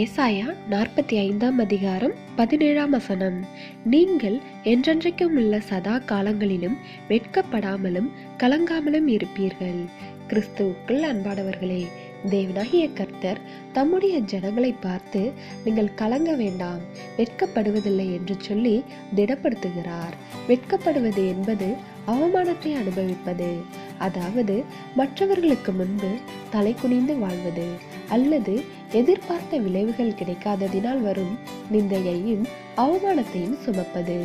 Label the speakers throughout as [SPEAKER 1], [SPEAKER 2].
[SPEAKER 1] ஏசாயா நாற்பத்தி ஐந்தாம் அதிகாரம் பதினேழாம் வசனம். நீங்கள் என்றென்றைக்கும் உள்ள சதா காலங்களிலும் வெட்கப்படாமலும் கலங்காமலும் இருப்பீர்கள். கிறிஸ்துவுக்குள் அன்பானவர்களே தேவனாகிய கர்த்தர் தம்முடைய ஜனங்களை பார்த்து நீங்கள் கலங்க வேண்டாம் வெட்கப்படுவதில்லை என்று சொல்லி திடப்படுத்துகிறார். வெட்கப்படுவது என்பது அவமானத்தை அனுபவிப்பது அதாவது மற்றவர்களுக்கு முன்பு தலை குனிந்து வாழ்வது அல்லது எதிர்பார்த்த விளைவுகள் கிடைக்காததினால் வரும் நிந்தையையும் அவமானத்தையும் சுமப்பது.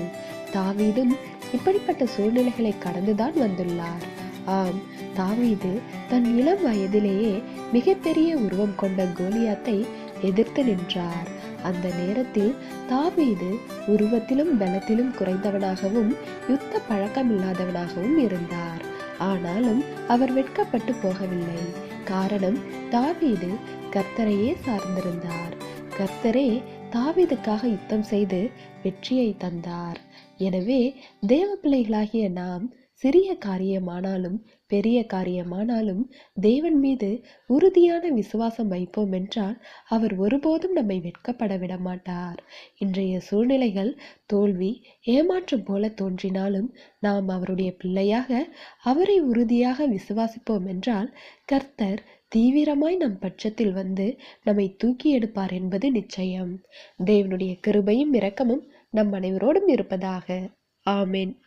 [SPEAKER 1] தாவீதும் இப்படிப்பட்ட சூழ்நிலைகளை கடந்துதான் வந்துள்ளார். ஆம் தாவீது தன் இளம் வயதிலேயே மிகப்பெரிய உருவம் கொண்ட கோலியாத்தை எதிர்த்து நின்றார். அந்த நேரத்தில் தாவீது உருவத்திலும் பலத்திலும் குறைந்தவனாகவும் யுத்த பழக்கமில்லாதவனாகவும் இருந்தார். ஆனாலும் அவர் வெட்கப்பட்டு போகவில்லை. காரணம் தாவீது கர்த்தரையே சார்ந்திருந்தார். கர்த்தரே தாவீதுக்காக யுத்தம் செய்து வெற்றியை தந்தார். எனவே தேவ பிள்ளைகளாகிய நாம் சிறிய காரியமானாலும் பெரிய காரியமானாலும் தேவன் மீது உறுதியான விசுவாசம் வைப்போம் என்றால் அவர் ஒருபோதும் நம்மை வெட்கப்பட விட மாட்டார் இன்றைய சூழ்நிலைகள் தோல்வி ஏமாற்றம் போல தோன்றினாலும் நாம் அவருடைய பிள்ளையாக அவரை உறுதியாக விசுவாசிப்போம் என்றால் கர்த்தர் தீவிரமாய் நம் பட்சத்தில் வந்து நம்மை தூக்கி எடுப்பார் என்பது நிச்சயம். தேவனுடைய கிருபையும் இரக்கமும் நம் அனைவரோடும் இருப்பதாக. ஆமேன்.